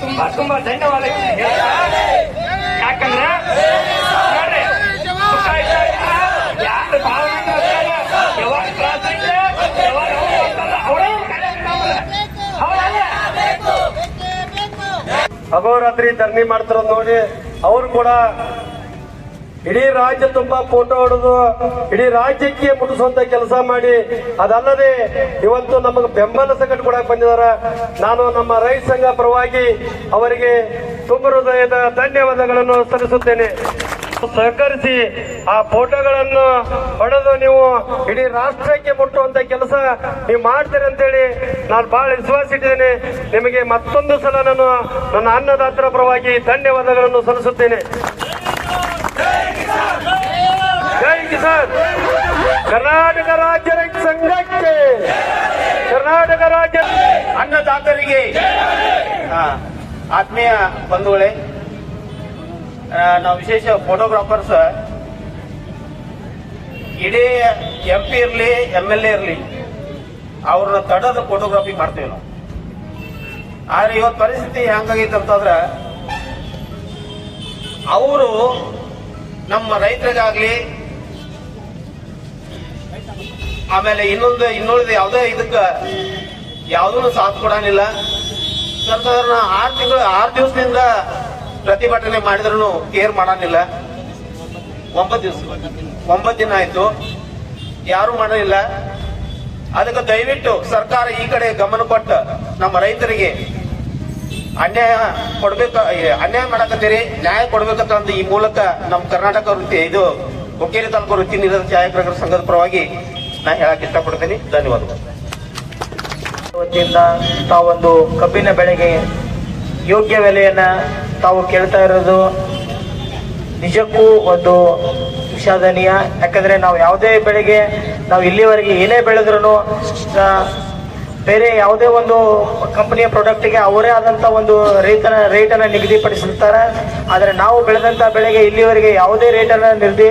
ತುಂಬಾ ತುಂಬಾ ಧನ್ಯವಾದ ಯಾಕಂದ್ರೆ ನೋಡ್ರಿ, ಯಾರು ಯಾವಾಗ ಯಾವಾಗ? ಅಹೋರಾತ್ರಿ ಧರಣಿ ಮಾಡ್ತಿರೋದು ನೋಡಿ ಅವರು ಕೂಡ ಇಡೀ ರಾಜ್ಯ ತುಂಬಾ ಫೋಟೋ ಹೊಡೆದು, ಇಡೀ ರಾಜ್ಯಕ್ಕೆ ಮುಟ್ಟಿಸುವಂತ ಕೆಲಸ ಮಾಡಿ, ಅದಲ್ಲದೆ ಇವತ್ತು ನಮಗೆ ಬೆಂಬಲ ಸಂಕಟ ಕೊಡಕ್ ಬಂದಿದಾರ ನಾನು ನಮ್ಮ ರೈತ ಸಂಘ ಪರವಾಗಿ ಅವರಿಗೆ ತುಂಬ ಹೃದಯದ ಧನ್ಯವಾದಗಳನ್ನು ಸಲ್ಲಿಸುತ್ತೇನೆ. ಸಹಕರಿಸಿ ಆ ಫೋಟೋಗಳನ್ನು ಹೊಡೆದು ನೀವು ಇಡೀ ರಾಷ್ಟ್ರಕ್ಕೆ ಮುಟ್ಟುವಂತ ಕೆಲಸ ನೀವು ಮಾಡ್ತೀರಿ ಅಂತೇಳಿ ನಾನು ಬಹಳ ವಿಶ್ವಾಸ ಇಟ್ಟಿದ್ದೇನೆ. ನಿಮಗೆ ಮತ್ತೊಂದು ಸಲ ನಾನು ನನ್ನ ಅನ್ನದಾತರ ಪರವಾಗಿ ಧನ್ಯವಾದಗಳನ್ನು ಸಲ್ಲಿಸುತ್ತೇನೆ. ಜೈ ಕಿಸಾನ್. ಕರ್ನಾಟಕ ರಾಜ್ಯ ರೈತ ಸಂಘಕ್ಕೆ ಕರ್ನಾಟಕ ರಾಜ್ಯ ಅನ್ನದಾತರಿಗೆ ಆತ್ಮೀಯ ಬಂಧುಗಳೇ ನಾವು ವಿಶೇಷ ಫೋಟೋಗ್ರಾಫರ್ಸ್ ಇಡೀ ಎಂ ಪಿ ಇರಲಿ ಎಂ ಎಲ್ ಎ ಇರಲಿ, ಅವ್ರನ್ನ ತಡದ ಫೋಟೋಗ್ರಾಫಿ ಮಾಡ್ತೇವೆ ನಾವು. ಆದ್ರೆ ಇವತ್ತು ಪರಿಸ್ಥಿತಿ ಹೆಂಗಾಗೈತೆ ಅಂತಂದ್ರೆ ಅವರು ನಮ್ಮ ರೈತರಿಗಾಗ್ಲಿ, ಆಮೇಲೆ ಇನ್ನೊಂದು ಇನ್ನೊಂದು ಯಾವುದೇ ಇದಕ್ಕ ಯಾವುದೂ ಸಾಥ್ ಕೊಡಾನಿಲ್ಲ ಸರ್ಕಾರನ ಆರು ತಿಂಗಳು, ಆರು ದಿವಸದಿಂದ ಪ್ರತಿಭಟನೆ ಮಾಡಿದ್ರು ಕೇರ್ ಮಾಡಾನಿಲ್ಲ ಒಂಬತ್ತು ದಿವಸ, ಒಂಬತ್ತು ದಿನ ಆಯ್ತು. ಯಾರು ಮಾಡಲಿಲ್ಲ ಅದಕ್ಕೆ ದಯವಿಟ್ಟು ಸರ್ಕಾರ ಈ ಕಡೆ ಗಮನ ಕೊಟ್ಟು ನಮ್ಮ ರೈತರಿಗೆ ಅನ್ಯಾಯ ಕೊಡ್ಬೇಕ ಅನ್ಯಾಯ ಮಾಡಕತ್ತೀರಿ, ನ್ಯಾಯ ಕೊಡ್ಬೇಕಂತ ಈ ಮೂಲಕ ನಮ್ಮ ಕರ್ನಾಟಕ ವೃತ್ತಿ, ಇದು ಹುಕ್ಕೇರಿ ತಾಲೂಕು ವೃತ್ತಿ ನಿರತ ಛಾಯಾಗ್ರಹ ಸಂಘದ ಪರವಾಗಿ ನಾ ಹೇಳಕ್ ಇಷ್ಟಪಡ್ತೀನಿ. ಧನ್ಯವಾದಗಳು. ವತಿಯಿಂದ ತಾವೊಂದು ಕಬ್ಬಿನ ಬೆಳೆಗೆ ಯೋಗ್ಯ ಬೆಲೆಯನ್ನ ತಾವು ಕೇಳ್ತಾ ಇರೋದು ನಿಜಕ್ಕೂ ಒಂದು ವಿಷಾದನೀಯ. ಯಾಕಂದ್ರೆ ನಾವು ಯಾವುದೇ ಬೆಳೆಗೆ ನಾವು ಇಲ್ಲಿವರೆಗೆ ಏನೇ ಬೆಳೆದ್ರೂ ಬೇರೆ ಯಾವುದೇ ಒಂದು ಕಂಪನಿಯ ಪ್ರಾಡಕ್ಟ್ಗೆ ಅವರೇ ಆದಂಥ ಒಂದು ರೇಟನ ರೇಟನ್ನು ನಿಗದಿಪಡಿಸಿರ್ತಾರೆ ಆದರೆ ನಾವು ಬೆಳೆದಂಥ ಬೆಳೆಗೆ ಇಲ್ಲಿವರೆಗೆ ಯಾವುದೇ ರೇಟನ್ನು ನಿರ್ದಿ,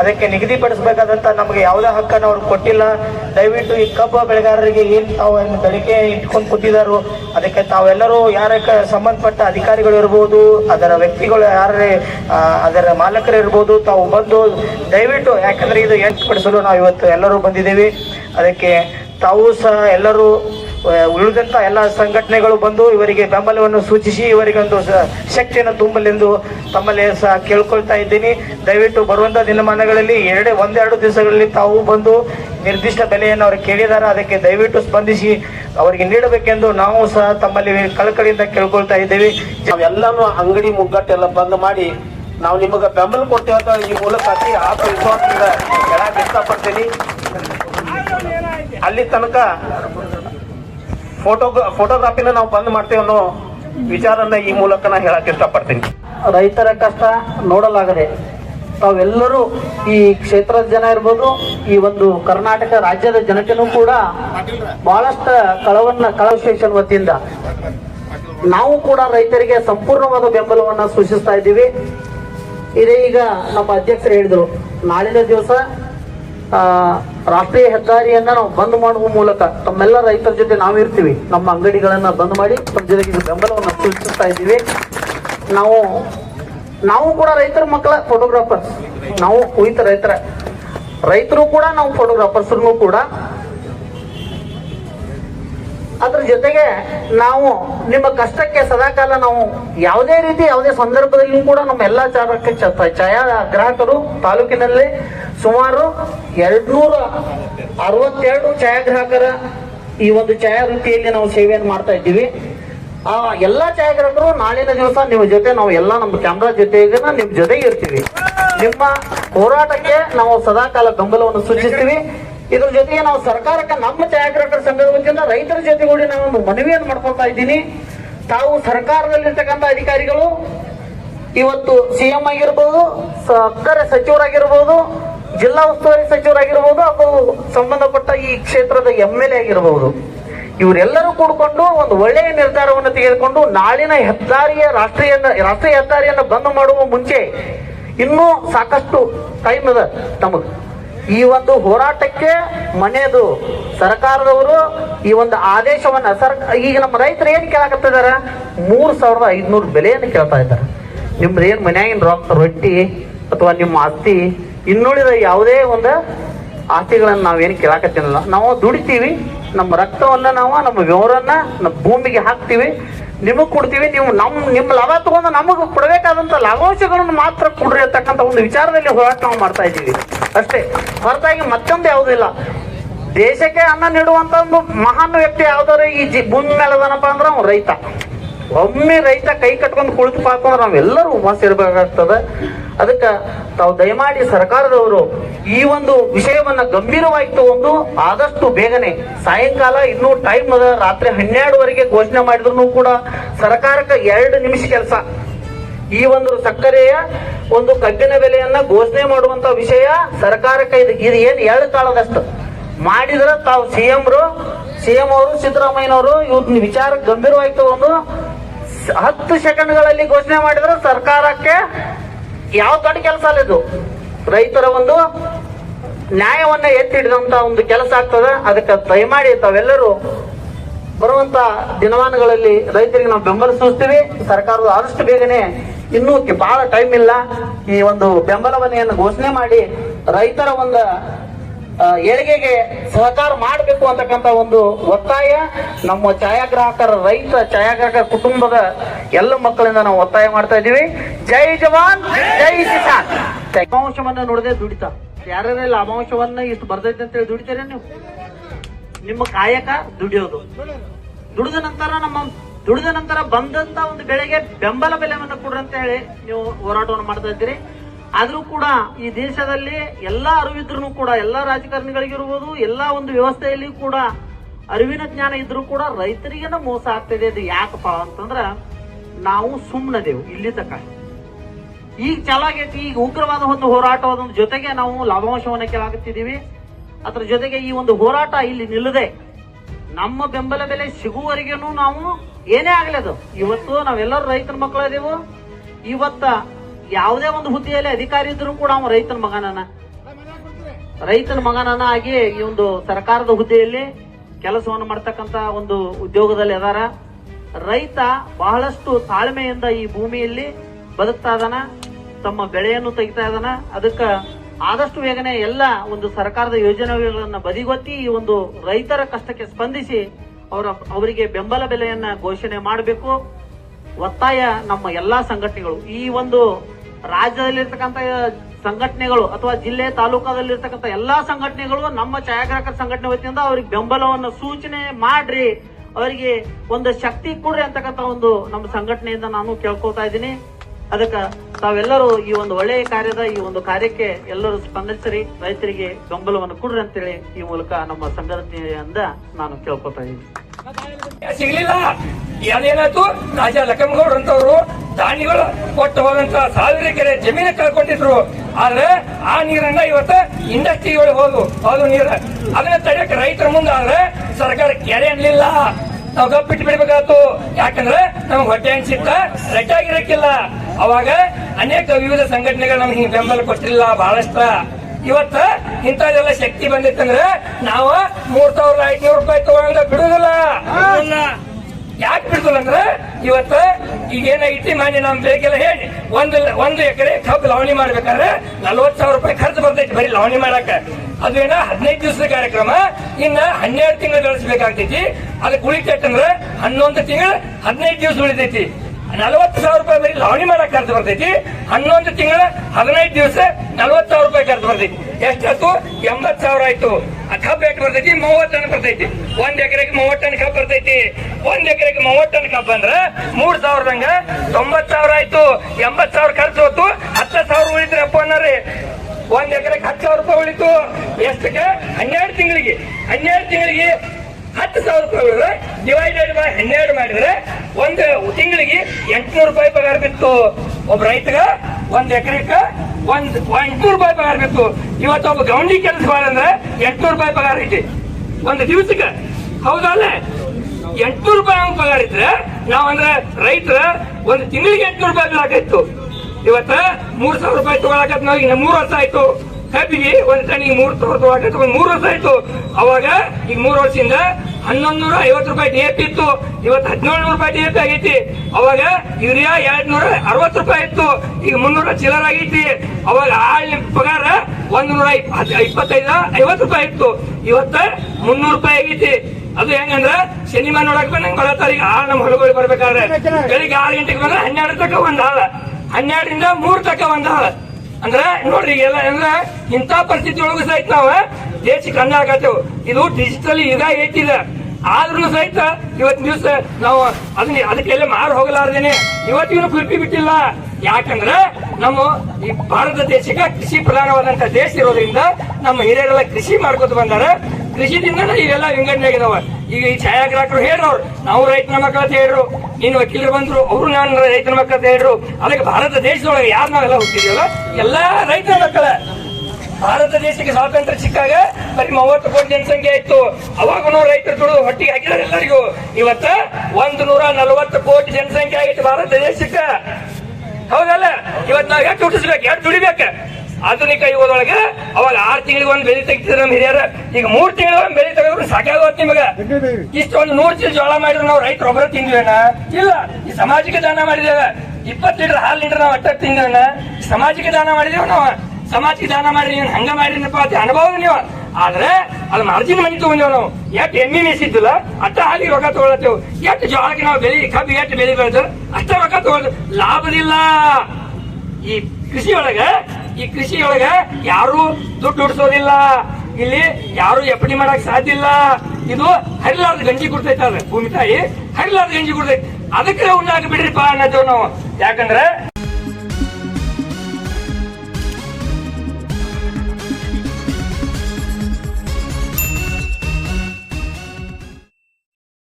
ಅದಕ್ಕೆ ನಿಗದಿಪಡಿಸಬೇಕಾದಂಥ ನಮಗೆ ಯಾವುದೇ ಹಕ್ಕನ್ನು ಅವ್ರು ಕೊಟ್ಟಿಲ್ಲ. ದಯವಿಟ್ಟು ಈ ಕಬ್ಬು ಬೆಳೆಗಾರರಿಗೆ ಏನು ತಾವು ಏನು ಗಳಿಕೆ ಇಟ್ಕೊಂಡು ಕೂತಿದ್ದಾರೋ ಅದಕ್ಕೆ ತಾವೆಲ್ಲರೂ ಯಾರ ಸಂಬಂಧಪಟ್ಟ ಅಧಿಕಾರಿಗಳು ಇರ್ಬೋದು, ಅದರ ವ್ಯಕ್ತಿಗಳು ಯಾರೇ ಅದರ ಮಾಲಕರು ಇರ್ಬೋದು, ತಾವು ಬಂದು ದಯವಿಟ್ಟು, ಯಾಕಂದರೆ ಇದು ಪಡಿಸಲು ನಾವು ಇವತ್ತು ಎಲ್ಲರೂ ಬಂದಿದ್ದೀವಿ. ಅದಕ್ಕೆ ತಾವು ಸಹ ಎಲ್ಲರೂ ಉಳಿದಂಥ ಎಲ್ಲ ಸಂಘಟನೆಗಳು ಬಂದು ಇವರಿಗೆ ಬೆಂಬಲವನ್ನು ಸೂಚಿಸಿ ಇವರಿಗೊಂದು ಶಕ್ತಿಯನ್ನು ತುಂಬಲೆಂದು ತಮ್ಮಲ್ಲಿ ಸಹ ಕೇಳ್ಕೊಳ್ತಾ ಇದ್ದೀನಿ. ದಯವಿಟ್ಟು ಬರುವಂಥ ದಿನಮಾನಗಳಲ್ಲಿ ಎರಡೇ, ಒಂದೆರಡು ದಿವಸಗಳಲ್ಲಿ ತಾವು ಬಂದು ನಿರ್ದಿಷ್ಟ ಬೆಲೆಯನ್ನು ಅವರು ಕೇಳಿದಾರೆ, ಅದಕ್ಕೆ ದಯವಿಟ್ಟು ಸ್ಪಂದಿಸಿ ಅವರಿಗೆ ನೀಡಬೇಕೆಂದು ನಾವು ಸಹ ತಮ್ಮಲ್ಲಿ ಕಳಕಳಿಯಿಂದ ಕೇಳ್ಕೊಳ್ತಾ ಇದ್ದೀವಿ. ನಾವೆಲ್ಲಾನು ಅಂಗಡಿ ಮುಗ್ಗಟ್ಟೆಲ್ಲ ಬಂದ್ ಮಾಡಿ ನಾವು ನಿಮಗೆ ಬೆಂಬಲ ಕೊಡ್ತೇವೆ ಅಂತ ಈ ಮೂಲಕ ಅತಿ ಆತ್ಮವಿಶ್ವಾಸದಿಂದ ಹೇಳಕ್ ಇಷ್ಟಪಡ್ತೀನಿ. ಅಲ್ಲಿ ತನಕ ಫೋಟೋ ಫೋಟೋಗ್ರಾಫಿನ ನಾವು ಬಂದ್ ಮಾಡ್ತೇವೆ ಅನ್ನೋ ವಿಚಾರನ ಈ ಮೂಲಕ ನಾ ಹೇಳಕ್ ಇಷ್ಟಪಡ್ತೀನಿ. ರೈತರ ಕಷ್ಟ ನೋಡಲಾಗದೆ ತಾವೆಲ್ಲರೂ ಈ ಕ್ಷೇತ್ರದ ಜನ ಇರ್ಬೋದು, ಈ ಒಂದು ಕರ್ನಾಟಕ ರಾಜ್ಯದ ಜನತೆನೂ ಕೂಡ ಬಹಳಷ್ಟು ಕಳವನ್ನ ಕಳವ ಸ್ಟೇಷನ್ ವತಿಯಿಂದ ನಾವು ಕೂಡ ರೈತರಿಗೆ ಸಂಪೂರ್ಣವಾದ ಬೆಂಬಲವನ್ನ ಸೂಚಿಸ್ತಾ ಇದ್ದೀವಿ. ಇದೇ ಈಗ ನಮ್ಮ ಅಧ್ಯಕ್ಷರು ಹೇಳಿದ್ರು, ನಾಳಿನ ದಿವಸ ರಾಷ್ಟ್ರೀಯ ಹೆದ್ದಾರಿಯನ್ನ ನಾವು ಬಂದ್ ಮಾಡುವ ಮೂಲಕ ತಮ್ಮೆಲ್ಲ ರೈತರ ಜೊತೆ ನಾವಿರ್ತೀವಿ ನಮ್ಮ ಅಂಗಡಿಗಳನ್ನ ಬಂದ್ ಮಾಡಿ ತಮ್ಮ ಜೊತೆಗೆ ಬೆಂಬಲವನ್ನು ಸೂಚಿಸ್ತಾ ಇದ್ದೀವಿ. ನಾವು ನಾವು ಕೂಡ ರೈತರ ಮಕ್ಕಳ ಫೋಟೋಗ್ರಾಫರ್ಸ್ ನಾವು ಕುಯಿತ ರೈತರ. ರೈತರು ಕೂಡ ನಾವು ಫೋಟೋಗ್ರಾಫರ್ಸ್ನು ಕೂಡ ಅದ್ರ ಜೊತೆಗೆ ನಾವು ನಿಮ್ಮ ಕಷ್ಟಕ್ಕೆ ಸದಾಕಾಲ ನಾವು ಯಾವುದೇ ರೀತಿ, ಯಾವುದೇ ಸಂದರ್ಭದಲ್ಲಿ ಕೂಡ ನಮ್ಮ ಎಲ್ಲಾ ಚಾರಕ್ಕೆ ಛಾಯಾ ಗ್ರಾಹಕರು ತಾಲೂಕಿನಲ್ಲಿ ಸುಮಾರು ಎರಡ್ನೂರ ಅರವತ್ತೆರಡು ಛಾಯಾಗ್ರಾಹಕರ ಈ ಒಂದು ಛಾಯಾ ವೃತ್ತಿಯಲ್ಲಿ ನಾವು ಸೇವೆಯನ್ನು ಮಾಡ್ತಾ ಇದ್ದೀವಿ. ಆ ಎಲ್ಲಾ ಛಾಯಾಗ್ರಾಹಕರು ನಾಳಿನ ದಿವಸ ನಿಮ್ಮ ಜೊತೆ ನಾವು ಎಲ್ಲ ನಮ್ಮ ಕ್ಯಾಮ್ರಾ ಜೊತೆಗೆ ನಿಮ್ಮ ಜೊತೆಗೆ ಇರ್ತೀವಿ. ನಿಮ್ಮ ಹೋರಾಟಕ್ಕೆ ನಾವು ಸದಾಕಾಲ ಬೆಂಬಲವನ್ನು ಸೂಚಿಸ್ತೀವಿ. ಇದ್ರ ಜೊತೆಗೆ ನಾವು ಸರ್ಕಾರಕ್ಕೆ ನಮ್ಮ ಛಾಯಾಗ್ರಾಹಕರ ಸಂಘದ ವತಿಯಿಂದ ರೈತರ ಜೊತೆಗೂಡಿ ನಾನು ಒಂದು ಮನವಿಯನ್ನು ಮಾಡ್ಕೊಳ್ತಾ ಇದ್ದೀನಿ. ತಾವು ಸರ್ಕಾರದಲ್ಲಿರ್ತಕ್ಕಂಥ ಅಧಿಕಾರಿಗಳು, ಇವತ್ತು ಸಿಎಂ ಆಗಿರ್ಬೋದು, ಸಕ್ಕರೆ ಸಚಿವರಾಗಿರ್ಬೋದು, ಜಿಲ್ಲಾ ಉಸ್ತುವಾರಿ ಸಚಿವರಾಗಿರ್ಬೋದು ಅಥವಾ ಸಂಬಂಧಪಟ್ಟ ಈ ಕ್ಷೇತ್ರದ ಎಂ ಎಲ್ ಎ ಆಗಿರ್ಬೋದು. ಇವರೆಲ್ಲರೂ ಕೂಡಿಕೊಂಡು ಒಂದು ಒಳ್ಳೆಯ ನಿರ್ಧಾರವನ್ನು ತೆಗೆದುಕೊಂಡು ನಾಳಿನ ಹೆದ್ದಾರಿಯ ರಾಷ್ಟ್ರೀಯ ರಾಷ್ಟ್ರೀಯ ಹೆದ್ದಾರಿಯನ್ನು ಬಂದ್ ಮಾಡುವ ಮುಂಚೆ ಇನ್ನೂ ಸಾಕಷ್ಟು ಟೈಮ್ ಅದ ನಮಗ್ ಈ ಒಂದು ಹೋರಾಟಕ್ಕೆ ಮನೆಯದು ಸರ್ಕಾರದವರು ಈ ಒಂದು ಆದೇಶವನ್ನ ಸರ್ ಈಗ ನಮ್ಮ ರೈತರು ಏನ್ ಕೇಳಕತ್ತಿದಾರ ಮೂರು ಸಾವಿರದ ಐದುನೂರು ಬೆಲೆಯನ್ನು ಕೇಳ್ತಾ ಇದ್ದಾರೆ. ನಿಮ್ದು ಏನು ಮನ್ಯಾಗಿನ ರೊಕ್ಕ ರೊಟ್ಟಿ ಅಥವಾ ನಿಮ್ಮ ಆಸ್ತಿ ಇನ್ನುಳಿದ ಯಾವುದೇ ಒಂದು ಆಸ್ತಿಗಳನ್ನು ನಾವೇನು ಕೇಳಾಕತ್ತಿನಲ್ಲ. ನಾವು ದುಡಿತೀವಿ, ನಮ್ಮ ರಕ್ತವನ್ನ ನಾವು, ನಮ್ಮ ಬೆವರನ್ನ ನಮ್ಮ ಭೂಮಿಗೆ ಹಾಕ್ತಿವಿ. ನಿಮಗ್ ಕೊಡ್ತೀವಿ, ನೀವು ನಮ್ ನಿಮ್ಮ ಲಾಭ ತಗೊಂಡು ನಮಗೆ ಕೊಡಬೇಕಾದಂತ ಲಾಭಾಂಶಗಳನ್ನು ಮಾತ್ರ ಕೊಡ್ರಿ ಅಂತಕ್ಕಂಥ ಒಂದು ವಿಚಾರದಲ್ಲಿ ಹೋರಾಟ ನಾವು ಮಾಡ್ತಾ ಇದ್ದೀವಿ. ಅಷ್ಟೇ, ಹೊರತಾಗಿ ಮತ್ತೊಂದು ಯಾವುದಿಲ್ಲ ದೇಶಕ್ಕೆ ಅನ್ನ ನೀಡುವಂತ ಒಂದು ಮಹಾನ್ ವ್ಯಕ್ತಿ ಯಾವ್ದಾರ ಈ ಭೂಮಿ ಮೇಲೆ ಅದನಪ್ಪ ಅಂದ್ರೆ ಅವ್ನು ರೈತ. ಒಮ್ಮೆ ರೈತ ಕೈ ಕಟ್ಕೊಂಡು ಕುಳಿತಪ್ಪ ಅಂತಂದ್ರೆ ನಾವೆಲ್ಲರೂ ಉಪವಾಸ ಇರಬೇಕಾಗ್ತದೆ. ಅದಕ್ಕೆ ತಾವು ದಯಮಾಡಿ ಸರ್ಕಾರದವರು ಈ ಒಂದು ವಿಷಯವನ್ನ ಗಂಭೀರವಾಗಿ ತಗೊಂಡು ಆದಷ್ಟು ಬೇಗನೆ ಸಾಯಂಕಾಲ ಇನ್ನೂ ಟೈಮ್ ಅದ, ರಾತ್ರಿ ಹನ್ನೆರಡುವರೆಗೆ ಘೋಷಣೆ ಮಾಡಿದ್ರು ಕೂಡ ಸರ್ಕಾರಕ್ಕೆ ಎರಡು ನಿಮಿಷ ಕೆಲಸ. ಈ ಒಂದು ಸಕ್ಕರೆಯ ಒಂದು ಕಬ್ಬಿನ ಬೆಲೆಯನ್ನ ಘೋಷಣೆ ಮಾಡುವಂತ ವಿಷಯ ಸರ್ಕಾರಕ್ಕೆ ಇದು ಇದು ಏನು ಎರಡು ಕಾಲದಷ್ಟು ಮಾಡಿದ್ರೆ ತಾವು ಸಿ ರು ಸಿ ಎಂ ಅವರು, ಸಿದ್ದರಾಮಯ್ಯನವರು ಇವ್ರ ವಿಚಾರ ಗಂಭೀರವಾಗಿ ಸ- ಹತ್ತು ಸೆಕೆಂಡ್ಗಳಲ್ಲಿ ಘೋಷಣೆ ಮಾಡಿದ್ರೆ ಸರ್ಕಾರಕ್ಕೆ ಯಾವ ದೊಡ್ಡ ಕೆಲಸ ಅಲ್ಲ ಇದು. ರೈತರ ಒಂದು ನ್ಯಾಯವನ್ನ ಎತ್ತಿ ಹಿಡಿದಂತ ಒಂದು ಕೆಲಸ ಆಗ್ತದೆ. ಅದಕ್ಕೆ ದಯಮಾಡಿ ತಾವೆಲ್ಲರೂ ಬರುವಂತ ದಿನಮಾನಗಳಲ್ಲಿ ರೈತರಿಗೆ ನಾವು ಬೆಂಬಲ ಸೂಚಿಸ್ತೀವಿ. ಸರ್ಕಾರದ ಆದಷ್ಟು ಬೇಗನೆ ಇನ್ನೂ ಬಹಳ ಟೈಮ್ ಇಲ್ಲ. ಈ ಒಂದು ಬೆಂಬಲವನ್ನೆಯನ್ನು ಘೋಷಣೆ ಮಾಡಿ ರೈತರ ಒಂದು ಏಳಿಗೆಗೆ ಸಹಕಾರ ಮಾಡಬೇಕು ಅಂತಕ್ಕಂಥ ಒಂದು ಒತ್ತಾಯ. ನಮ್ಮ ಛಾಯಾಗ್ರಾಹಕರ ರೈತ ಛಾಯಾಗ್ರಾಹಕರ ಕುಟುಂಬದ ಎಲ್ಲ ಮಕ್ಕಳಿಂದ ನಾವು ಒತ್ತಾಯ ಮಾಡ್ತಾ ಇದ್ದೀವಿ. ಜೈ ಜವಾನ್, ಜೈ ಕಿಸಾನ್. ಲಾಭಾಂಶವನ್ನ ನೋಡದೆ ದುಡಿತ. ಯಾರ್ಯಾರ ಲಾಭಾಂಶವನ್ನ ಇಷ್ಟು ಬರ್ತೈತೆ ಅಂತೇಳಿ ದುಡಿತೀರ ನೀವು? ನಿಮ್ಮ ಕಾಯಕ ದುಡಿಯೋದು. ದುಡಿದ ನಂತರ ನಮ್ಮ ದುಡಿದ ನಂತರ ಬಂದಂತ ಒಂದು ಬೆಳೆಗೆ ಬೆಂಬಲ ಬೆಲೆವನ್ನು ಕೊಡ್ರಂತ ಹೇಳಿ ನೀವು ಹೋರಾಟವನ್ನು ಮಾಡ್ತಾ ಇದ್ದೀರಿ. ಆದ್ರೂ ಕೂಡ ಈ ದೇಶದಲ್ಲಿ ಎಲ್ಲಾ ಅರಿವಿದ್ರು ಕೂಡ, ಎಲ್ಲಾ ರಾಜಕಾರಣಿಗಳಿಗಿರ್ಬೋದು ಎಲ್ಲಾ ಒಂದು ವ್ಯವಸ್ಥೆಯಲ್ಲಿ ಕೂಡ ಅರಿವಿನ ಜ್ಞಾನ ಇದ್ರೂ ಕೂಡ ರೈತರಿಗೇನ ಮೋಸ ಆಗ್ತದೆ. ಅದು ಯಾಕಪ್ಪ ಅಂತಂದ್ರೆ ನಾವು ಸುಮ್ಮನದೇವು ಇಲ್ಲಿ ತಕ ಈಗ ಚಾಲಾಗೈತಿ ಈಗ ಉಗ್ರವಾದ ಒಂದು ಹೋರಾಟವಾದ ಜೊತೆಗೆ ನಾವು ಲಾಭಾಂಶವನ್ನು ಕೆಳಾಗುತ್ತಿದ್ದೀವಿ ಅದ್ರ ಜೊತೆಗೆ ಈ ಒಂದು ಹೋರಾಟ ಇಲ್ಲಿ ನಿಲ್ಲದೆ ನಮ್ಮ ಬೆಂಬಲ ಬೆಲೆ ಸಿಗುವವರೆಗೂ ನಾವು ಏನೇ ಆಗಲಿ ಅದು. ಇವತ್ತು ನಾವೆಲ್ಲರೂ ರೈತನ ಮಕ್ಕಳು ಇದೀವು ಇವತ್ತ ಯಾವುದೇ ಒಂದು ಹುದ್ದೆಯಲ್ಲಿ ಅಧಿಕಾರಿ ಇದ್ರು ಕೂಡ ಅವನು ರೈತನ ಮಗನನ ರೈತನ ಮಗನನ ಆಗಿ ಈ ಒಂದು ಸರ್ಕಾರದ ಹುದ್ದೆಯಲ್ಲಿ ಕೆಲಸವನ್ನು ಮಾಡ್ತಕ್ಕಂತ ಒಂದು ಉದ್ಯೋಗದಲ್ಲಿ ಅದಾರ. ರೈತ ಬಹಳಷ್ಟು ತಾಳ್ಮೆಯಿಂದ ಈ ಭೂಮಿಯಲ್ಲಿ ಬದುಕ್ತಾ ಇದಾನ, ತಮ್ಮ ಬೆಳೆಯನ್ನು ತೆಗಿತಾ ಇದಾನ. ಅದಕ್ಕ ಆದಷ್ಟು ಬೇಗನೆ ಎಲ್ಲ ಒಂದು ಸರ್ಕಾರದ ಯೋಜನೆಗಳನ್ನ ಬದಿಗೊತ್ತಿ ಈ ಒಂದು ರೈತರ ಕಷ್ಟಕ್ಕೆ ಸ್ಪಂದಿಸಿ ಅವರ ಅವರಿಗೆ ಬೆಂಬಲ ಬೆಲೆಯನ್ನ ಘೋಷಣೆ ಮಾಡಬೇಕು. ಒತ್ತಾಯ ನಮ್ಮ ಎಲ್ಲಾ ಸಂಘಟನೆಗಳು. ಈ ಒಂದು ರಾಜ್ಯದಲ್ಲಿರ್ತಕ್ಕಂಥ ಸಂಘಟನೆಗಳು ಅಥವಾ ಜಿಲ್ಲೆ ತಾಲೂಕಾದಲ್ಲಿರ್ತಕ್ಕಂಥ ಎಲ್ಲಾ ಸಂಘಟನೆಗಳು ನಮ್ಮ ಛಾಯಾಗ್ರಾಹಕರ ಸಂಘಟನೆ ವತಿಯಿಂದ ಅವ್ರಿಗೆ ಬೆಂಬಲವನ್ನು ಸೂಚನೆ ಮಾಡ್ರಿ. ಅವರಿಗೆ ಒಂದು ಶಕ್ತಿ ಕೊಡ್ರಿ ಅಂತಕ್ಕಂಥ ಒಂದು ನಮ್ಮ ಸಂಘಟನೆಯಿಂದ ನಾನು ಕೇಳ್ಕೊತಾ ಇದ್ದೀನಿ. ಅದಕ್ಕೆ ತಾವೆಲ್ಲರೂ ಈ ಒಂದು ಒಳ್ಳೆಯ ಕಾರ್ಯದ ಈ ಒಂದು ಕಾರ್ಯಕ್ಕೆ ಎಲ್ಲರೂ ಸ್ಪಂದಿಸಿರಿ ರೈತರಿಗೆ ಬೆಂಬಲವನ್ನು ಕೊಡ್ರಿ ಅಂತೇಳಿ ಈ ಮೂಲಕ ನಮ್ಮ ಸಂಘಟನೆಯಿಂದ ನಾನು ಕೇಳ್ಕೊತಾ ಇದ್ದೀನಿ. ಸಿಗ್ಲಿಲ್ಲ? ಏನೇನಾಯ್ತು ರಾಜ ಲಕ್ಕಮಗೌಡ್ರ ಅಂತವ್ರು ದಾನಿಗಳು ಕೊಟ್ಟು ಹೋದಂತ ಸಾವಿರ ಕೆರೆ ಜಮೀನು ಕಳ್ಕೊಂಡಿದ್ರು. ಆದ್ರೆ ಆ ನೀರನ್ನ ಇವತ್ತು ಇಂಡಸ್ಟ್ರಿಗಳಿಗೆ ಹೋದು ಅದು ನೀರ. ಅದನ್ನ ತಡೆಯಕ್ಕೆ ರೈತರ ಮುಂದೆ ಆದ್ರೆ ಸರ್ಕಾರ ಕೆರೆ ಅನ್ಲಿಲ್ಲ. ನಾವು ಗಪ್ಪಿಟ್ಟು ಬಿಡ್ಬೇಕಾಯ್ತು. ಯಾಕಂದ್ರೆ ನಮ್ಗೆ ಹೊಟ್ಟೆ ಅನ್ಸಿತ್ತ ರಟ್ಟಾಗಿರಕ್ಕಿಲ್ಲ ಅವಾಗ ಅನೇಕ ವಿವಿಧ ಸಂಘಟನೆಗಳು ನಮ್ಗೆ ಹಿಂಗ್ ಬೆಂಬಲ ಕೊಟ್ಟಿಲ್ಲ ಬಹಳಷ್ಟ. ಇವತ್ತ ಇಂಥದೆಲ್ಲ ಶಕ್ತಿ ಬಂದಿತ್ತಂದ್ರೆ ನಾವು ಮೂರ್ ಸಾವಿರದ ಐದುನೂರು ರೂಪಾಯಿ ತಗೊಂಡ ಬಿಡುದಿಲ್ಲ. ಯಾಕೆ ಬಿಡುದಿಲ್ಲ ಅಂದ್ರೆ ಇವತ್ತ ಈಗೇನ ಇಟ್ಟಿ ಮಾಡಿ ನಮ್ ಬೇಕೆಲ್ಲ ಹೇಳಿ ಒಂದು ಒಂದು ಎಕರೆ ಕಬ್ಬು ಲವಣಿ ಮಾಡ್ಬೇಕಾದ್ರೆ ನಲ್ವತ್ತು ಸಾವಿರ ರೂಪಾಯಿ ಖರ್ಚು ಬರ್ತೈತಿ ಬರೀ ಲವಣಿ ಮಾಡಾಕ. ಅದು ಏನ ಹದಿನೈದು ದಿವಸದ ಕಾರ್ಯಕ್ರಮ ಇನ್ನ ಹನ್ನೆರಡು ತಿಂಗಳು ಗಳಿಸಬೇಕಾಗ್ತೈತಿ ಅದಕ್ಕೆ ಉಳಿತೈತಂದ್ರೆ ಹನ್ನೊಂದು ತಿಂಗಳು ಹದಿನೈದು ದಿವಸ ಉಳಿತೈತಿ. ನಲವತ್ತು ಸಾವಿರ ರೂಪಾಯಿ ಬರೀ ಲಾವಣಿ ಮಾಡಕ್ ಖರ್ಚು ಬರ್ತೈತಿ. ಹನ್ನೊಂದು ತಿಂಗಳ ಹದಿನೈದು ದಿವಸ ನಲವತ್ತು ಸಾವಿರ ರೂಪಾಯಿ ಖರ್ಚು ಬರ್ತೈತಿ. ಎಷ್ಟಾಯ್ತು ಎಂಬತ್ತು ಸಾವಿರ ಆಯ್ತು. ಕಬ್ಬು ಎಷ್ಟು ಬರ್ತೈತಿ, ಮೂವತ್ತು ಟನ್ ಬರ್ತೈತಿ. ಒಂದ್ ಎಕರೆಗೆ ಮೂವತ್ತು ಟನ್ ಕಬ್ಬು ಬರ್ತೈತಿ. ಒಂದ್ ಎಕರೆಗೆ ಮೂವತ್ತು ಟನ್ ಕಬ್ಬು ಅಂದ್ರ ಮೂರ್ ಸಾವಿರದಂಗ ತೊಂಬತ್ ಸಾವಿರ ಆಯ್ತು. ಎಂಬತ್ ಸಾವಿರ ಖರ್ಚು ಹೊತ್ತು ಹತ್ತು ಸಾವಿರ ಉಳಿದ್ರಪ್ಪ ಅನ್ನರಿ. ಒಂದ್ ಎಕರೆಗೆ ಹತ್ತು ಸಾವಿರ ರೂಪಾಯಿ ಉಳಿತು. ಎಷ್ಟಕ್ಕೆ? ಹನ್ನೆರಡು ತಿಂಗಳಿಗೆ. ಹನ್ನೆರಡು ತಿಂಗಳಿಗೆ ಹತ್ತು ಸಾವಿರ ರೂಪಾಯಿ ಡಿವೈಡೆಡ್ ಬೈ ಹನ್ನೆರಡು ಮಾಡಿದ್ರೆ ಒಂದು ತಿಂಗಳಿಗೆ ಎಂಟ್ನೂರು ರೂಪಾಯಿ ಪಗಾರ ಬಿತ್ತು. ಒಬ್ಬ ರೈತಗ ಒಂದ್ ಎಕರೆಕ ಒಂದ್ ಎಂಟ್ನೂರು ರೂಪಾಯಿ ಪಗಾರ ಬಿತ್ತು. ಇವತ್ತು ಒಬ್ಬ ಗೌಂಡಿ ಕೆಲಸ ಅಂದ್ರೆ ಎಂಟ್ನೂರು ರೂಪಾಯಿ ಪಗಾರ ಐತಿ. ಒಂದು ದಿವಸಕ್ಕೆ. ಹೌದಲ್ಲ ಎಂಟ್ನೂರು ರೂಪಾಯಿ ಪಗಾರ ಇದ್ರೆ ನಾವಂದ್ರೆ ರೈತರ ಒಂದು ತಿಂಗಳಿಗೆ ಎಂಟ್ನೂರು ರೂಪಾಯಿ ಬೇಕಾಗಿತ್ತು ಇವತ್ತ ಮೂರ್ ಸಾವಿರ ರೂಪಾಯಿ ತಗೊಳಕತ್ ನಾವು. ಈಗ ಮೂರು ವರ್ಷ ಆಯ್ತು. ಕಬ್ಬಿಗೆ ಒಂದ್ ಟನ್ನಿಗೆ ಮೂರು ಸಾವಿರ ಆಟ ಒಂದ್ ಮೂರು ವರ್ಷ ಆಯ್ತು. ಅವಾಗ ಈಗ ಮೂರು ವರ್ಷದಿಂದ ಹನ್ನೊಂದು ನೂರ ಐವತ್ತು ರೂಪಾಯಿ ಡಿ ಎಪ್ ಇತ್ತು. ಇವತ್ತು ಹದಿನೇಳು ರೂಪಾಯಿ ಡಿ ಎಪ್ ಆಗೈತಿ. ಅವಾಗ ಯೂರಿಯಾ ಎರಡ್ ನೂರ ಅರವತ್ತು ರೂಪಾಯಿ ಇತ್ತು. ಈಗ ಮುನ್ನೂರ ಚಿಲ್ಲರ್ ಆಗೈತಿ. ಅವಾಗ ಆಳ್ ಪಗಾರ ಒಂದ್ ನೂರ ಇಪ್- ಇಪ್ಪತ್ತೈದ, ಐವತ್ತು ರೂಪಾಯಿ ಇತ್ತು. ಇವತ್ತ ಮುನ್ನೂರು ರೂಪಾಯಿ ಆಗೈತಿ. ಅದು ಹೆಂಗಂದ್ರ ಸಿನಿಮಾ ನೋಡಕ್ ನಂಗೆ ಬರತ್ತಾರ ಈಗ ಆಳ್ ನಮ್ಮ ಹೊಲಗಳಿಗೆ ಬರ್ಬೇಕಾದ್ರೆ. ಬೆಳಿಗ್ಗೆ ಆರು ಗಂಟೆಗೆ ಬಂದ್ರೆ ಹನ್ನೆರಡು ತಕ ಒಂದ್ ಹಾಳ ಹನ್ನೆರಡರಿಂದ ಮೂರ್ ತಕ ಒಂದ್ ಆಳ ಅಂದ್ರ ನೋಡ್ರಿ ಎಲ್ಲ ಅಂದ್ರ ಇಂಥ ಪರಿಸ್ಥಿತಿ ಒಳಗೂ ಸಹಿತ ನಾವ ದೇಶಕ್ಕೆ ಅನ್ನ ಆಗತ್ತೇವು ಇದು ಡಿಜಿಟಲ್ ಯುಗ ಐತಿದ ಆದ್ರೂ ಸಹಿತ ಇವತ್ತು ದಿವಸ ನಾವು ಅದನ್ನ ಅದಕ್ಕೆಲ್ಲ ಮಾರು ಹೋಗಲಾರ್ದೇನೆ. ಇವತ್ತಿಗೂ ಕುಲ್ಪಿ ಬಿಟ್ಟಿಲ್ಲ. ಯಾಕಂದ್ರೆ ನಮ್ಮ ಈ ಭಾರತ ದೇಶಕ್ಕೆ ಕೃಷಿ ಪ್ರಧಾನವಾದಂತ ದೇಶ ಇರೋದ್ರಿಂದ ನಮ್ಮ ಹಿರಿಯರೆಲ್ಲ ಕೃಷಿ ಮಾಡ್ಕೊತ ಬಂದಾರ. ಕೃಷಿದಿಂದ ಇವೆಲ್ಲ ವಿಂಗಡಣೆ ಆಗಿದಾವ. ಈಗ ಈ ಛಾಯಾಗ್ರಾಹಕರು ಹೇಳ್ರವ್ರು, ನಾವು ರೈತನ ಮಕ್ಕಳ ಹೇಳ್ರು ಇನ್ನು ವಕೀಲರು ಬಂದ್ರು, ಅವರು ನಾನು ರೈತನ ಮಕ್ಕಳ ಹೇಳ್ರು. ಅದಕ್ಕೆ ಭಾರತ ದೇಶದೊಳಗೆ ಯಾರು ನಾವೆಲ್ಲ ಹುಟ್ಟಿದೀವಲ್ಲ ಎಲ್ಲಾ ರೈತರ ಮಕ್ಕಳ. ಭಾರತ ದೇಶಕ್ಕೆ ಸ್ವಾತಂತ್ರ್ಯ ಸಿಕ್ಕಾಗ ಬರೀ ಮೂವತ್ತು ಕೋಟಿ ಜನಸಂಖ್ಯೆ ಇತ್ತು. ಅವಾಗ ರೈತರು ದುಡಿದು ಹೊಟ್ಟಿಗೆ ಹಾಕಿದಾರೆ ಎಲ್ಲರಿಗೂ. ಇವತ್ತ ಒಂದು ನೂರ ನಲವತ್ತು ಕೋಟಿ ಜನಸಂಖ್ಯೆ ಆಗಿತ್ತು ಭಾರತ ದೇಶಕ್ಕೆ. ಹೌದಲ್ಲ? ಇವತ್ ನಾವ್ ಎಷ್ಟು ಹುಟ್ಟಿಸ್ಬೇಕು? ಎಷ್ಟು ದುಡಿಬೇಕು? ಆಧುನಿಕ ಯುಗದೊಳಗೆ ಅವಾಗ ಆರ್ ತಿಂಗಳಿಗೆ ಒಂದು ಬೆಳೆ ತೆಗಿತಿದ್ರು ನಮ್ಮ ಹಿರಿಯರ. ಈಗ ಮೂರ್ ತಿಂಗಳ ಒಂದು ಬೆಳೆ ತೆಗೆದ್ರು ಸಾಕಾಗೋತ್ ನಿಮಗ? ಇಷ್ಟೊಂದು ನೂರ್ ಚೀಲ ಜೋಳ ಮಾಡಿದ್ರು ನಾವು ರೈತರು ಒಬ್ಬರ ತಿಂದ್ವೇನ? ಇಲ್ಲ ಈ ಸಮಾಜಕ್ಕೆ ದಾನ ಮಾಡಿದೇವೆ ಇಪ್ಪತ್ತು ಲೀಟರ್ ಹಾಲು ಲೀಟರ್ ನಾವು ಅಟ್ಟ ತಿಂದೇವನ? ಸಮಾಜಕ್ಕೆ ದಾನ ಮಾಡಿದೇವೆ ನಾವು. ಸಮಾಜಕ್ಕೆ ದಾನ ಮಾಡಿರಿ ನೀವು ಹಂಗ ಮಾಡಿರಿನಪ್ಪ ಅಂತ ಅನುಭವ ನೀವು. ಆದ್ರೆ ಅಲ್ಲಿ ಮಾರ್ಜಿನ್ ಮನಿ ತಗೊಂಡೇವ್ ನಾವು. ಎಷ್ಟು ಎಮ್ಮಿ ಮೇಸಿದ್ದಿಲ್ಲ ಅಟ್ಟ ಹಾಲಿಗೆ ರೊಕ್ಕ ತಗೊಳತ್ತೇವು. ಎಷ್ಟು ಜೋಳಕ್ಕೆ ನಾವು ಬೆಳಿ ಕಬ್ಬು ಎಷ್ಟು ಬೆಳಿ ಬೆಳೆದ್ರೆ ಅಷ್ಟ ರೊಕ್ಕ ತಗೊಳ್ ಲಾಭದಿಲ್ಲ. ಈ ಕೃಷಿ ಒಳಗ ಈ ಕೃಷಿ ಒಳಗ ಯಾರು ದುಡ್ಡು ಉಡ್ಸೋದಿಲ್ಲ. ಇಲ್ಲಿ ಯಾರು ಎಪ್ಪಡಿ ಮಾಡಕ್ ಸಾಧ್ಯ ಇಲ್ಲ. ಇದು ಹರಿಲಾರ್ದ ಗಂಜಿ ಕೊಡ್ತೈತೆ ಭೂಮಿ ತಾಯಿ. ಹರಿಲಾರ್ದ ಗಂಜಿ ಕೊಡ್ತೈತಿ ಅದಕ್ಕೆ ಉಣ್ಣಾಕ ಬಿಡ್ರಿಪ್ಪ ಅನ್ನೋದು ನಾವು. ಯಾಕಂದ್ರೆ